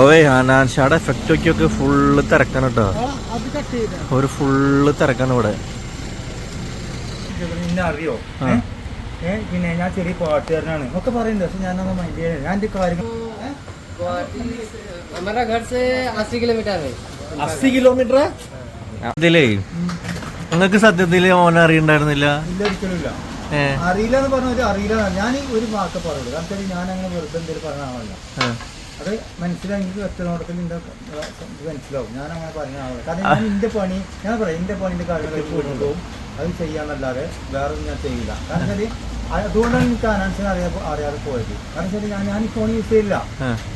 ഓയ് ഹനാൻഷാടെ എഫക്റ്റൊക്കെ ഫുള്ള് തിരക്കാണ് കേട്ടോ. ഒരു ഫുള്ള് തിരക്കാണ് ഇവിടെ. അറിയോ? പിന്നെ ഞാൻ ചെറിയ പാട്ടുകാരനാണ്. ഒക്കെ പറയുന്നത് പക്ഷെ മൈൻഡ് ചെയ്യാൻ ഞാൻ എന്റെ കാര്യങ്ങൾ അസി കിലോമീറ്റർ അതിലേ നിങ്ങൾക്ക് സത്യത്തിൽ ഓനെ അറിയണ്ടായിരുന്നില്ല? അറിയില്ല എന്ന് പറഞ്ഞ അറിയില്ല. ഞാൻ ഒരു വാക്ക് പറയുള്ളൂ. കാരണം ഞാൻ അങ്ങനെ വെറുതെ എന്തെങ്കിലും അത് മനസ്സിലായി എനിക്ക് ഒറ്റ നോട്ടത്തിൽ നിന്റെ മനസ്സിലാവും. ഞാൻ അങ്ങനെ പറഞ്ഞ ആളെ കാരണം ഞാൻ എന്റെ പണി ഞാൻ പറയാം എന്റെ പണിന്റെ കാര്യങ്ങൾ കൊണ്ടുപോകും അത് ചെയ്യാന്നല്ലാതെ വേറെ ഒന്നും ഞാൻ ചെയ്യില്ല. കാരണം വെച്ചാൽ അ- അതുകൊണ്ടാണ് എനിക്ക് അനാൻസിനെ അറിയാ അറിയാതെ പോയത്. കാരണം വെച്ചാൽ ഞാൻ ഞാൻ ഈ ഫോൺ യൂസ് ചെയ്യില്ല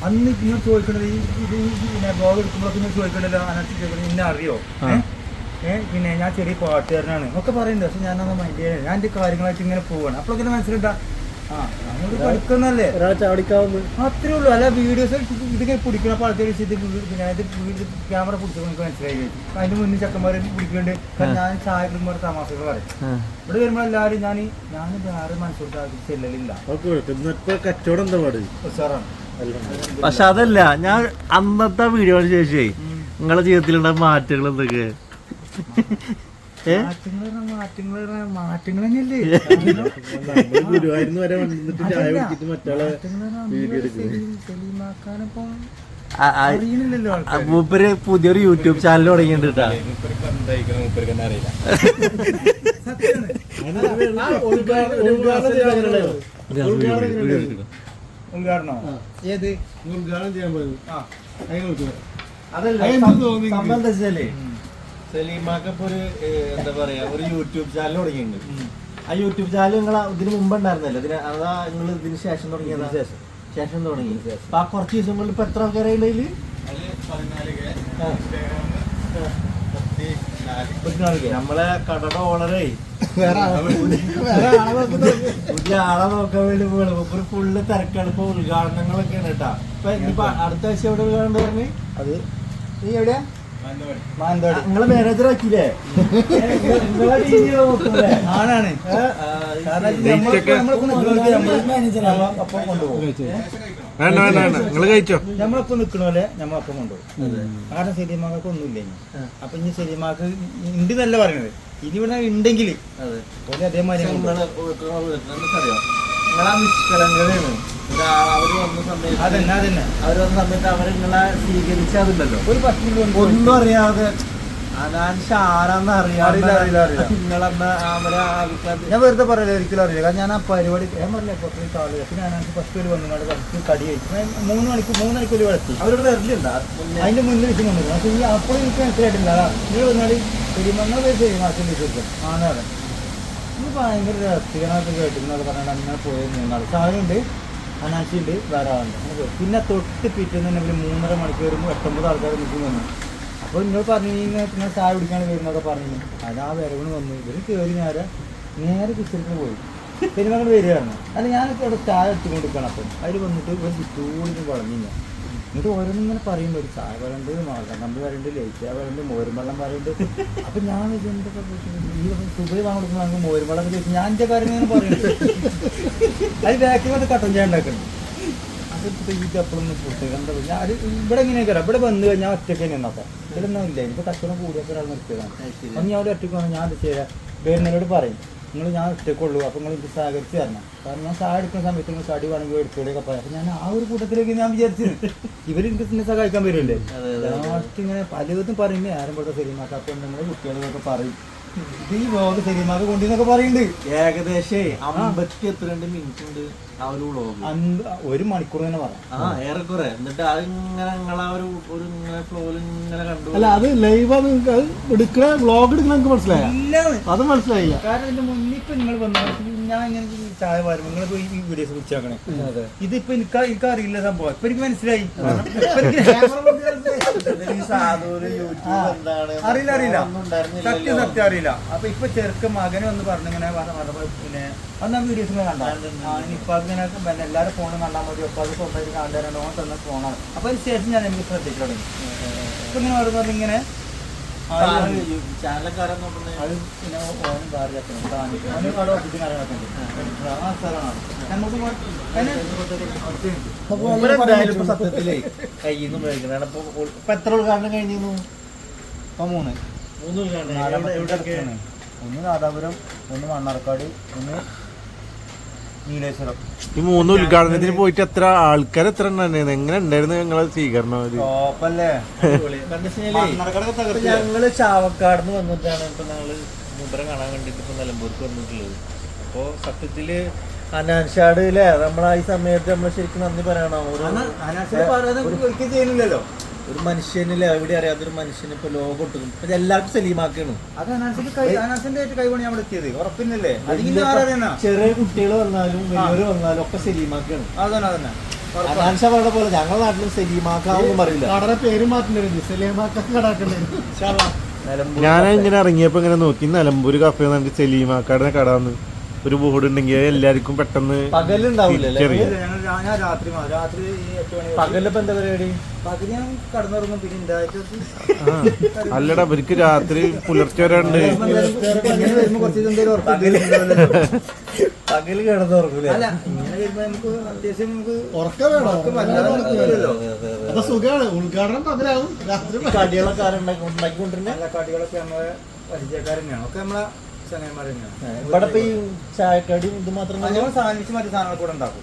അന്ന് ഇങ്ങനെ ചോദിക്കണത് ഈ ഇത് പിന്നെ ബ്ലോഗ് എടുക്കുമ്പോഴൊക്കെ ഇങ്ങനെ ചോദിക്കണല്ലോ അനാൻസി ചോദിക്കണത് ഇന്നെ അറിയോ? പിന്നെ ഞാൻ ചെറിയ പാട്ടുകാരനാണ്. ഒക്കെ പറയുന്നുണ്ട്. പക്ഷെ ഞാൻ മൈൻഡ് ചെയ്യാൻ ഞാൻ എന്റെ കാര്യങ്ങളായിട്ട് ഇങ്ങനെ പോവാണ്. അപ്പോഴൊക്കെ മനസ്സിലുണ്ടാ അത്രേ ഉള്ളൂ. അല്ല വീഡിയോസ് ഇതൊക്കെ പിടിക്കണ ക്യാമറ പിടിച്ചപ്പോൾ എനിക്ക് മനസ്സിലായി. കഴിഞ്ഞു. അതിന്റെ മുന്നിൽ ചെക്കന്മാർ പിടിക്കുന്നുണ്ട്. ഞാൻ ചായ ഇടുമ്പോൾ തമാശകൾ പറയും. ഇവിടെ വരുമ്പോൾ എല്ലാവരും ഞാൻ ഞാൻ വേറെ മനസ്സിലോട്ട് ചെല്ലലില്ല. കച്ചവടം എന്താ പാട്? ഉഷാറാണ്. പക്ഷെ അതല്ല ഞാൻ അന്നത്തെ വീഡിയോ ശേഷേ നിങ്ങളെ ജീവിതത്തിലുള്ള മാറ്റങ്ങൾ എന്തൊക്കെ? വരെ വന്നിട്ട് ചായ കുടിച്ചിട്ട് മറ്റാളെ വീഡിയോ മൂപ്പര് പുതിയൊരു യൂട്യൂബ് ചാനൽ തുടങ്ങിയിട്ടുണ്ട് ഉദ്ഘാടനോ ചെയ്യാൻ പോയത്. അതല്ല സലീമാക്കപ്പൊ ഒരു എന്താ പറയാ ഒരു യൂട്യൂബ് ചാനൽ തുടങ്ങിയിട്ടുണ്ട്. ആ യൂട്യൂബ് ചാനൽ നിങ്ങൾ ഇതിന് മുമ്പ് ഉണ്ടായിരുന്നല്ലോ? ഇതിന് അതാ നിങ്ങൾ ഇതിന് ശേഷം തുടങ്ങിയതാ? ശേഷം. ശേഷം തുടങ്ങി. അപ്പൊ ആ കുറച്ച് ദിവസം കൊണ്ട് ഇപ്പൊ എത്ര ആൾക്കാരായി നമ്മളെ കടയുടെ ഓണറേ പുതിയ ആളെ നോക്കാൻ വേണ്ടി പോകണം ഇപ്പൊ ഫുള്ള് തിരക്കാണ്. ഇപ്പൊ ഉദ്ഘാടനങ്ങളൊക്കെയാണ് കേട്ടാ. ഇപ്പൊ ഇനിയിപ്പോ അടുത്ത ആഴ്ച എവിടെ ഉദ്ഘാടനം പറഞ്ഞു അത് നീ എവിടെയാ? നിങ്ങളെ മാനേജർ ആക്കിയില്ലേ? ആണാണ്. വേണ്ട വേണ്ട വേണ്ട. നിങ്ങൾ കഴിച്ചോ? നമ്മളൊപ്പം നിൽക്കണോലെ നമ്മളൊപ്പം കൊണ്ടുപോകും. കാരണം സെലിമാക്ക് ഒന്നുമില്ല ഇനി? അപ്പൊ ഇനി സെലിമാക്ക് ഉണ്ട് എന്നല്ല പറയണത്. ഇനി ഇവിടെ ഉണ്ടെങ്കിൽ അതെ. പോലെ അതേമാതിരി. നിങ്ങളെ ഓർക്കുന്ന പോലെ നമുക്കറിയാം നിങ്ങളാ നിഷ്കളങ്കതയാണ് അവർ വന്ന സമയത്ത് അതന്നെ അതന്നെ. അവർ വന്ന സമയത്ത് അവർ നിങ്ങളെ സ്വീകരിച്ചതുണ്ടല്ലോ ഒരു പത്ത് ഒന്നും അറിയാതെ. അനാൻഷ ആരാന്ന് അറിയാറില്ല. നിങ്ങളന്ന് അവരെ ഞാൻ വെറുതെ പറയില്ല ഒരിക്കലും അറിയില്ല. കാരണം ഞാൻ ആ പരിപാടി ഞാൻ പറഞ്ഞില്ല പുറത്ത് കാളില്ല പിന്നെ ഞാൻ ഫസ്റ്റ് ഒരു വന്നു കടി കഴിച്ചു. ഞാൻ മൂന്ന് മണിക്ക് മൂന്ന് മണിക്ക് ഒരു എത്തി. അവരോട് വരലുണ്ടാ അതിന്റെ മുന്നിൽ വെച്ച് വന്നിരുന്നു അപ്പൊ ഈ അപ്പോഴും എനിക്ക് മനസ്സിലായിട്ടില്ല. അതാ നീ പറഞ്ഞാൽ പെരുമങ്ങൾ പെരുമാറ്റം വിശ്വസിക്കും ആണാണ് ഇത് ഭയങ്കര രസികനൊക്കെ കേട്ടിരുന്നൊക്കെ പറഞ്ഞാൽ അങ്ങനെ പോയി മൂന്നാൾ സാധനമുണ്ട് അനാശിയുണ്ട് വേറെ ആളുണ്ട്. പിന്നെ തൊട്ട് പിറ്റേന്ന് തന്നെ ഇവർ മൂന്നര മണിക്കൂർ എട്ടൊമ്പത് ആൾക്കാർ നിൽക്കും വന്നു. അപ്പോൾ നിങ്ങൾ പറഞ്ഞു നിങ്ങൾ ചായ കുടിക്കാൻ വരുന്നൊക്കെ പറഞ്ഞു അത് ആ വരവിന് വന്നു. ഇവർ കയറി നേരെ നേരെ കിച്ചണിക്ക് പോയി. പെരുമകൾ വരികയാണ്. അല്ല ഞാനൊക്കെ അവിടെ ചായ കൊടുക്കണം അപ്പം. അതിൽ വന്നിട്ട് ഒരു ചുറ്റൂടി വളഞ്ഞു ഞാൻ എന്നിട്ട് ഓരോന്നും ഇങ്ങനെ പറയുമ്പോൾ ഒരു ചായ വരണ്ട് മാർഗം വരണ്ട് ലേറ്റ് വരണ്ട് മോരുംവെള്ളം വരണ്ട്. അപ്പൊ ഞാൻ ഇതെന്തൊക്കെ ഈ സുബൈ വാങ്ങി കൊടുക്കുന്ന അങ്ങ് മോരും വെള്ളം ചോദിച്ചു ഞാൻ എന്റെ കാര്യം ഇങ്ങനെ പറയുന്നത് അത് ബാക്കിൽ വന്ന് കട്ടൻ ചായ ഉണ്ടാക്കുന്നു അതെടുത്ത് ഈ എന്താ ഞാൻ അത് ഇവിടെ എങ്ങനെയൊക്കെ ഇവിടെ വന്നു കഴിഞ്ഞാൽ ഒറ്റയ്ക്ക് തന്നെ എന്നൊക്കെ ഇതിലൊന്നും ഇല്ല. എനിക്ക് കച്ചവടം കൂടിയപ്പോൾ ഒരാൾ നിർത്തിയതാണ്. അപ്പം ഞാൻ അവിടെ ഒറ്റയ്ക്ക് വന്ന് ഞാൻ അത് ചെയ്യാം. വേറെ പറയും. നിങ്ങൾ ഞാൻ ഒറ്റക്കുള്ളൂ അപ്പം നിങ്ങൾ എനിക്ക് സഹകരിച്ച് തരണം കാരണം ഞാൻ ചായ എടുക്കുന്ന സമയത്ത് നിങ്ങൾ സാടി വേണമെങ്കിൽ എടുത്തോളിയൊക്കെ പറയാം അപ്പം ഞാൻ ആ ഒരു കൂട്ടത്തിലേക്ക് ഞാൻ വിചാരിച്ചു ഇവർ എനിക്ക് തന്നെ സഹായിക്കാൻ വരുമല്ലേ ലാസ്റ്റ് ഇങ്ങനെ പലതും പറയുന്നത് ആരും പോട്ടെ ശരിമാക്ക അപ്പം നിങ്ങളുടെ കുട്ടികളൊക്കെ പറയും. ഇത് ഈ കൊണ്ടിന്നൊക്കെ പറയുന്നുണ്ട് ഏകദേശം അമ്പത്തി എത്രണ്ട് മിനിറ്റ് ഉണ്ട് ആ ഒരു വ്ളോഗ് ഒരു മണിക്കൂർ തന്നെ പറയാം. ആ ഏറെക്കുറെ. എന്നിട്ട് അത് ഇങ്ങനെ നിങ്ങളാ ഒരു ഒരു ഇങ്ങനെ ഫ്ലോയിൽ ഇങ്ങനെ കണ്ടു അല്ല അത് ലൈവ് അത് എടുക്കണ വ്ളോഗ് എടുക്കണ നിങ്ങൾക്ക് മനസ്സിലായ? അത് മനസ്സിലായില്ല. കാരണം ഇതിന്റെ മുന്നിൽ ഇപ്പൊ നിങ്ങൾ വന്ന ഞാൻ ഇങ്ങനെ ചായ പാരും നിങ്ങൾ പോയി ഈ വീഡിയോസ് കുറിച്ചാക്കണേ ഇതിപ്പോ എനിക്ക് എനിക്ക് അറിയില്ല സംഭവം ഇപ്പൊ എനിക്ക് മനസ്സിലായി അറിയില്ല അറിയില്ല. സത്യം. സത്യം അറിയില്ല. അപ്പൊ ഇപ്പൊ ചെറുക്ക മകനെ ഒന്ന് പറഞ്ഞിങ്ങനെ പറഞ്ഞ- പറഞ്ഞപ്പോ പിന്നെ അന്ന് ആ വീഡിയോസ് കണ്ട ഇപ്പൊ അതിങ്ങനെ പിന്നെ എല്ലാവരും ഫോണും കണ്ടാൽ മതി. അപ്പൊ അത് സ്വന്തമായിട്ട് കണ്ടുതരാൻ ഓൻ തന്ന ഫോണാണ് അപ്പൊ അതിന് ശേഷം ഞാൻ എനിക്ക് ശ്രദ്ധിച്ചു തുടങ്ങി. ഇപ്പൊ ഇങ്ങനെ ഓരോന്ന് ഇങ്ങനെ ചാനലക്കാരൻ നോക്കുന്നത് അത് പിന്നെ ഓനും. ഓന് ഓഫീസിൽ. ആ സ്ഥലമാണ്. നമുക്ക് സത്യത്തിലേ കയ്യിൽ നിന്ന് മേടിക്കണം ഇപ്പൊ എത്ര ഉദ്ഘാടനം കഴിഞ്ഞിരുന്നു? ഇപ്പൊ മൂന്ന്. മൂന്ന് ഉദ്ഘാടനം ഒന്ന് നാദാപുരം ഒന്ന് മണ്ണാർക്കാട് ഒന്ന് നീലേശ്വരം. ഈ മൂന്ന് ഉദ്ഘാടനത്തിന് പോയിട്ട് എത്ര ആൾക്കാർ എത്ര ഉണ്ടായിരുന്നു എങ്ങനെ ഉണ്ടായിരുന്നു ഞങ്ങളെ സ്വീകരണം ടോപ്പല്ലേ? ഞങ്ങൾ ചാവക്കാട് വന്നിട്ടാണ് ഇപ്പൊ ഞങ്ങൾ മൂപ്പരം കാണാൻ വേണ്ടിട്ട് ഇപ്പൊ നിലമ്പൂർക്ക് വന്നിട്ടുള്ളത്. അപ്പൊ സത്യത്തിൽ അനാൻഷാട് അല്ലേ നമ്മളാ ഈ സമയത്ത് നമ്മൾ ശരിക്കും നന്ദി പറയണം. ഒരു ഒരിക്കലും ചെയ്യുന്നില്ലല്ലോ ഒരു മനുഷ്യനില്ലേ എവിടെ അറിയാത്തൊരു മനുഷ്യന് ഇപ്പൊ ലോകം ഇത് എല്ലാവർക്കും സലീമാക്കണം. അത് അനാശിന്റെ കൈ അനാശിന്റെ ആയിട്ട് കൈവണി അവിടെ എത്തിയത്. ഉറപ്പിന്നല്ലേ ചെറിയ കുട്ടികൾ വന്നാലും വലിയവര് വന്നാലും ഒക്കെ സലീമാക്കണം. അതന്നെ അതന്നെ. ഉറപ്പാ. അനാൻഷ പറഞ്ഞ പോലെ ഞങ്ങളുടെ നാട്ടിലും സലീമാക്കാവൊന്നും പറയില്ല. കടയുടെ പേര് സലേമാക്കാൻ കടാക്കണ്ടേ ഞാൻ ഇങ്ങനെ ഇറങ്ങിയപ്പോ ഇങ്ങനെ നോക്കി നിലമ്പൂര് കഫേ നമുക്ക് സലീമാക്കാടിനെ കടാന്ന് ഒരു ബോർഡ് ഉണ്ടെങ്കിൽ എല്ലാവർക്കും പെട്ടെന്ന്. അല്ലടാ അവർക്ക് രാത്രി പുലർച്ചെ വരെ ഉണ്ട്. ഇങ്ങനെ വരുമ്പോ കുറച്ച് എന്തെങ്കിലും ഉറപ്പ് എന്തെങ്കിലും പകൽ ഉറക്കം സുഖമാണ് ഉദ്ഘാടനം പകലാവും. രാത്രി കടികളൊക്കെ ആരുണ്ടാക്കി ഉണ്ടാക്കിക്കൊണ്ടിരുന്നെ നല്ല കടികളൊക്കെ നമ്മളെ ഒക്കെ ഇവിടെ ഇപ്പൊ ഈ ചായക്കടിയും ഇത് മാത്രം ഞങ്ങൾ സാധനിച്ച് മറ്റു സാധനങ്ങൾ കൂടെ ഉണ്ടാക്കും.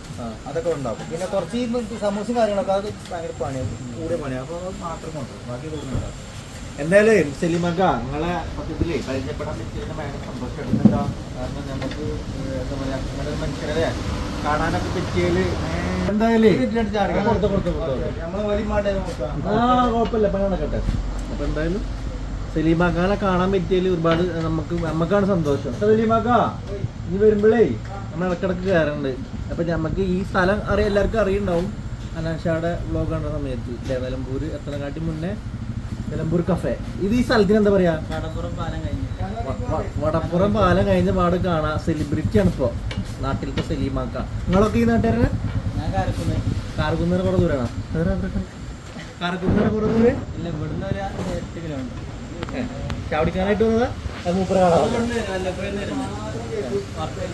അതൊക്കെ ഉണ്ടാക്കും. പിന്നെ കുറച്ച് ഈ സമൂസയും കാര്യങ്ങളൊക്കെ അത് ഭയങ്കര പണിയാണ് കൂടെ പണിയാണ് അപ്പോൾ മാത്രം കൊണ്ടുവരും ബാക്കി ഇതൊന്നും എന്തായാലും സെലിമക്ക നിങ്ങളെ മൊത്തത്തിൽ പരിചയപ്പെടാൻ പറ്റിയതിന് ഭയങ്കര സന്തോഷപ്പെടുന്നുണ്ടോ കാരണം നമുക്ക് എന്താ പറയാ നിങ്ങളെ ഒരു മനുഷ്യരെ കാണാനൊക്കെ പറ്റിയാൽ എന്തായാലും നമ്മളെ വലിയ മാട്ടേ നോക്കാം ആ കുഴപ്പമില്ല. പണി നടക്കട്ടെ. അപ്പൊ എന്തായാലും സലീമാക്കാനെ കാണാൻ പറ്റിയതിൽ ഒരുപാട് നമുക്ക് നമുക്കാണ് സന്തോഷം. സലീമാക്ക ഇനി വരുമ്പോഴേ നമ്മൾ ഇടക്കിടക്ക് കയറുന്നുണ്ട് അപ്പൊ നമുക്ക് ഈ സ്ഥലം അറിയാം എല്ലാവർക്കും അറിയുണ്ടാവും. അനാശയുടെ വ്ലോഗ് കണ്ട സമയത്ത്. ഇല്ലേ എത്ര കാട്ടി മുന്നേ നിലമ്പൂർ കഫേ ഇത് ഈ സ്ഥലത്തിന് എന്താ പറയാ? വടപ്പുറം പാലം കഴിഞ്ഞു. വ- വ- വടപ്പുറം പാലം കഴിഞ്ഞ പാട് കാണാ സെലിബ്രിറ്റി ആണ് ഇപ്പോ. നാട്ടിലത്തെ സലീമാക്ക നിങ്ങളൊക്കെ ഈ നാട്ടുകാരനെ ഞാൻ കുറേ ദൂരാണ് കാർക്കുന്നേന് കുറെ ദൂരെ ഇല്ല ഇവിടുന്ന് ഒരു എട്ട് കിലോമീറ്റർ. ചാവടിക്കാനായിട്ട് വന്നതാ?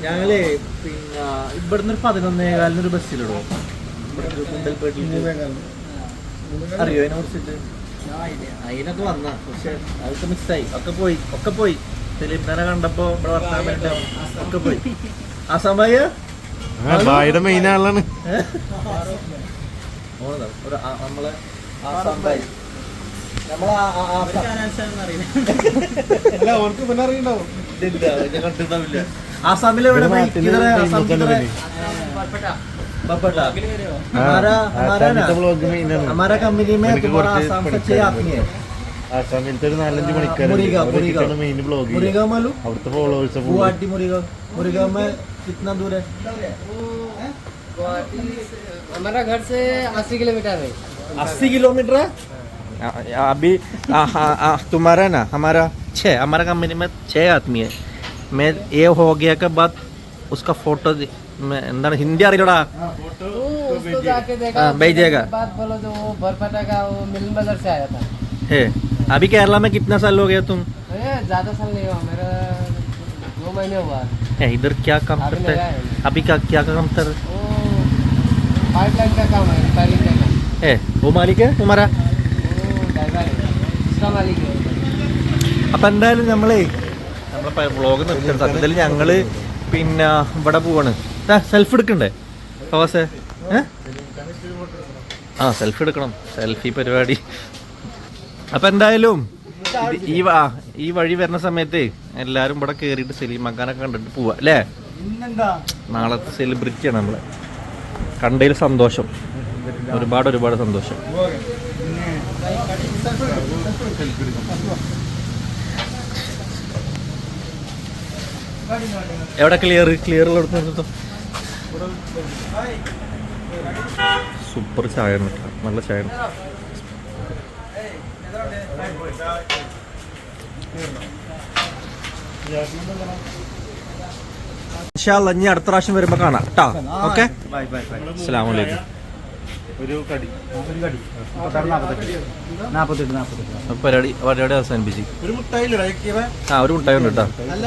ഞങ്ങളേ പിന്നെ ഇവിടുന്ന് ഒരു പതിനൊന്നേ കാലിന് ഒരു ബസ്സിലിടും കുണ്ടൽപേട്ടിൽ അറിയോ അതിനെ കുറിച്ചിട്ട്? അതിനൊക്കെ വന്ന. പക്ഷെ അതൊക്കെ മിസ്സായി ഒക്കെ പോയി. ഒക്കെ പോയി. സലീംഖാനെ കണ്ടപ്പോ ഇവിടെ വർത്താൻ വേണ്ട ഒക്കെ പോയി. ആ സമയ? ആ, ബായുടെ മെയിൻ ആളാണ്. നമ്മളെ ആസാം നമ്മളെ ആ- ആ- ആസാം അറിയില്ല അല്ല അവർക്ക് പിന്നെ അറിയണ്ടാവും ഇല്ല, ഇത് കണ്ടിട്ടുണ്ടാവില്ല. ആസാമിലെ എവിടെ ഇവിടെ പോയി? നാട്ടില് കിധർ है? आसाम famous किधर है? ആണ് बपटा। हमारा हमारा ना വ്ളോഗ് മെയിൻ ആണ് हमारा कंपनी में എനിക്ക് तुम्हारा കുറച്ച് आसाम से പണിക്കാരുണ്ട്. छह आदमी है ആസാമിലത്തെ ഒരു നാലഞ്ച് मुरीगा മണിക്കാരുണ്ട് मुरीगा മെയിൻ വ്ളോഗ് मुरीगा मालूम അവിടുത്തെ ഫോളോവേഴ്സ് गुवाहाटी मुरीगा मुरीगा में कितना दूर है गुवाहाटी हमारा घर से अस्सी किलोमीटर है अस्सी किलोमीटर है अभी तुम्हारा ना हमारा छः हमारा का मेरे में छः आदमी है। मैं ये हो गया के बाद उसका फ़ोटो मैं अंदर हिंदी आ रही थोड़ा। हाँ, तो भेजिएगा। हाँ, बात अभी केरला में कितना साल हो गया तुम? ज़्यादा साल नहीं हुआ मेरा दो महीने हुआ। है इधर क्या काम करते हैं? अभी का क्या काम कर पाइपलाइन का काम है रिपेयरिंग वो मालिक है तुम्हारा? അപ്പം എന്തായാലും നമ്മളേ നമ്മളെ വ്ളോഗ് നിർത്തി സത്യത്തിൽ ഞങ്ങൾ പിന്നെ ഇവിടെ പോവാണ്. സെൽഫി എടുക്കണ്ടേ? ഫവാസേ? ആ സെൽഫി എടുക്കണം. സെൽഫി പരിപാടി. അപ്പൊ എന്തായാലും ഈ വാ ഈ വഴി വരുന്ന സമയത്ത് എല്ലാരും ഇവിടെ കേറിയിട്ട് സലീമാക്കാനൊക്കെ കണ്ടിട്ട് പോവാ അല്ലേ? നാളത്തെ സെലിബ്രിറ്റിയാണ് നമ്മളെ. കണ്ടതിൽ സന്തോഷം. ഒരുപാട് ഒരുപാട് സന്തോഷം. എവിടെ ക്ലിയർ ക്ലിയർ ഉള്ളിടത്ത് സൂപ്പർ ചായ. നല്ല ചായ ഇനി അടുത്ത പ്രാവശ്യം വരുമ്പോ കാണാം. കേട്ടോ ഓക്കെ അസ്സാം വലൈക്കും ഒരു കടി. ഒരു കടി. മുപ്പത്താറ് നാൽപ്പത്തെട്ട് നാൽപ്പത്തെട്ട് നാൽപ്പത്തെട്ട് അപ്പൊ പരിപാടി പരിപാടി അവസാനിപ്പിച്ച്. ഒരു മുട്ടായി ആ ഒരു മുട്ടായി ഉണ്ട് കേട്ടോ. അല്ല